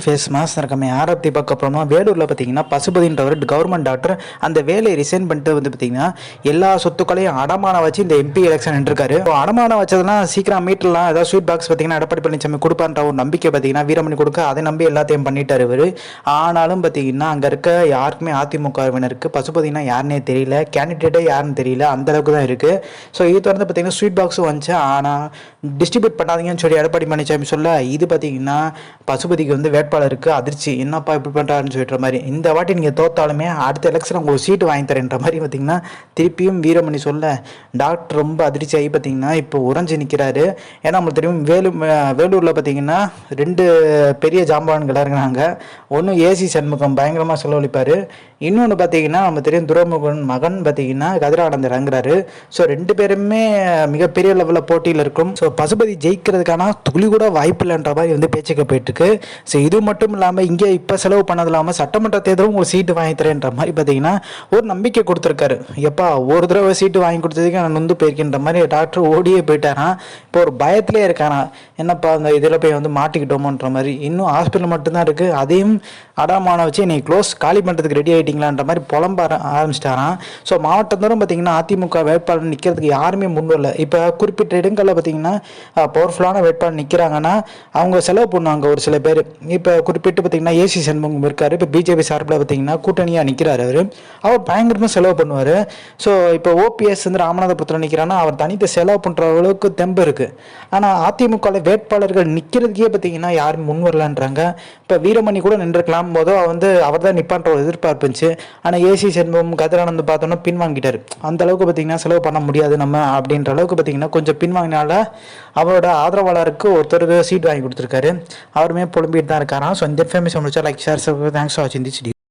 Face mass இருக்கமே ஆரத்தி பார்க்க அப்புறமா வேலூரில் பார்த்தீங்கன்னா பசுபதின்றவர் கவர்மெண்ட் டாக்டர் அந்த வேலையை ரிசைன் பண்ணிட்டு வந்து பார்த்தீங்கன்னா எல்லா சொத்துக்களையும் அடமான வச்சு இந்த எம்பி எலெக்ஷன் நின்றுருக்காரு. இப்போ அடமான வச்சதெல்லாம் சீக்கிரம் மீட்டர்லாம் ஏதாவது ஸ்வீட் பாக்ஸ் பார்த்தீங்கன்னா எடப்பாடி பழனிசாமி கொடுப்பான்ற ஒரு நம்பிக்கை பார்த்தீங்கன்னா வீரமணி கொடுக்க அதை நம்பி எல்லாத்தையும் பண்ணிட்டார் இவர். ஆனாலும் பார்த்தீங்கன்னா அங்கே இருக்க யாருக்குமே அதிமுகவினருக்கு பசுபதினா யாருன்னே தெரியல. கேண்டிடேட்டே யாருன்னு தெரியல. அந்த அளவுக்கு தான் இருக்குது ஸோ இது தொடர்ந்து பார்த்தீங்கன்னா ஸ்வீட் பாக்ஸும் வந்துச்சு. ஆனால் டிஸ்ட்ரிபியூட் பண்ணாதீங்கன்னு சொல்லி எடப்பாடி பழனிசாமி சொல்ல இது பார்த்தீங்கன்னா பசுபதிக்கு வந்து வேட்பாளருக்கு அதிர்ச்சி. என்னப்பா இப்படி பண்ணுறாருன்னு சொல்லிட்டு மாதிரி. இந்த வாட்டி நீங்கள் தோத்தாலுமே அடுத்த எலெக்ஷன் உங்களுக்கு சீட்டு வாங்கி தரேன்ற மாதிரி பார்த்தீங்கன்னா திருப்பியும் வீரமணி சொல்ல டாக்டர் ரொம்ப அதிர்ச்சி ஆகி பார்த்தீங்கன்னா இப்போ உறைஞ்சி நிற்கிறாரு ஏன்னா நம்மளுக்கு தெரியும் வேலு வேலூரில் பார்த்தீங்கன்னா ரெண்டு பெரிய ஜாம்பான்களாக இருக்கிறாங்க. ஒன்று ஏசி சண்முகம் பயங்கரமாக செலவழிப்பார். இன்னொன்று பார்த்தீங்கன்னா நம்ம தெரியும் துரைமுகன் மகன் பார்த்தீங்கன்னா கதிரானந்த் இறங்குறாரு. ஸோ ரெண்டு பேருமே மிகப்பெரிய லெவலில் போட்டியில் இருக்கும். ஸோ பசுபதி ஜெயிக்கிறதுக்கான துளி கூட வாய்ப்பு இல்லைன்ற மாதிரி வந்து பேச்சுக்கு போயிட்டுருக்கு ஸோ இது மட்டும் இல்லாமல் இங்கே இப்போ செலவு பண்ணது இல்லாமல் சட்டமன்ற தேர்தலும் ஒரு சீட்டு வாங்கி தரேன்ற மாதிரி பார்த்தீங்கன்னா ஒரு நம்பிக்கை கொடுத்துருக்காரு. எப்பா ஒரு தடவை சீட்டு வாங்கி கொடுத்ததுக்கு நான் நொந்து போயிருக்கின்ற மாதிரி டாக்டர் ஓடியே போயிட்டாரான் இப்போ ஒரு பயத்திலே இருக்கானா என்னப்பா அந்த இதில் போய் வந்து மாட்டிக்கிட்டோமோன்ற மாதிரி இன்னும் ஹாஸ்பிட்டல் மட்டும்தான் இருக்குது அதையும் அடாமான வச்சு நீ க்ளோஸ் காலி பண்ணுறதுக்கு ரெடி ஆகிட்டீங்களான்ற மாதிரி புலம்ப ஆரம்பிச்சிட்டாரான் ஆரம்பிச்சிட்டாராம். ஸோ மாவட்டந்தோறும் பார்த்தீங்கன்னா அதிமுக வேட்பாளர் நிற்கிறதுக்கு யாருமே முன்வரல இப்போ குறிப்பிட்ட இடங்களில் பார்த்தீங்கன்னா பவர்ஃபுல்லான வேட்பாளர் நிற்கிறாங்கன்னா அவங்க செலவு பண்ணுவாங்க ஒரு சில பேர். இப்போ குறிப்பிட்டு பார்த்தீங்கன்னா ஏசி சண்முகம் இருக்கார். இப்போ பிஜேபி சார்பில் பார்த்தீங்கன்னா கூட்டணியாக நிற்கிறார் அவர். அவர் பயங்கரமாக செலவு பண்ணுவார். ஸோ இப்போ ஓபிஎஸ் வந்து ராமநாதபுரத்தில் நிற்கிறான்னா அவர் தனித்த செலவு பண்ணுற அளவுக்கு தெம்பு இருக்குது ஆனால் அதிமுகவில் வேட்பாளர்கள் நிற்கிறதுக்கே பார்த்தீங்கன்னா யாரும் முன் வரலான்றாங்க. இப்போ வீரமணி கூட நின்றுக்கலாம் போதோ வந்து அவர் தான் நிற்பான்ற ஒரு எதிர்பார்ப்பு இருந்துச்சு. ஆனால் ஏசி செண்பம் கதிரானந்த் பார்த்தோன்னா பின்வாங்கிட்டார். அந்த அளவுக்கு பார்த்தீங்கன்னா செலவு பண்ண முடியாது நம்ம அப்படின்ற அளவுக்கு பார்த்தீங்கன்னா கொஞ்சம் பின்வாங்கினால அவரோட ஆதரவாளருக்கு ஒருத்தருக்கு சீட் வாங்கி கொடுத்துருக்காரு. அவருமே புலம்பிட்டு தான் இருக்காராம். ஸோ இந்த இன்ஃபர்மேஷன் முடிச்சா லைக் ஷேர் தேங்க்ஸ் ஃபார் வாட்சிங் திஸ்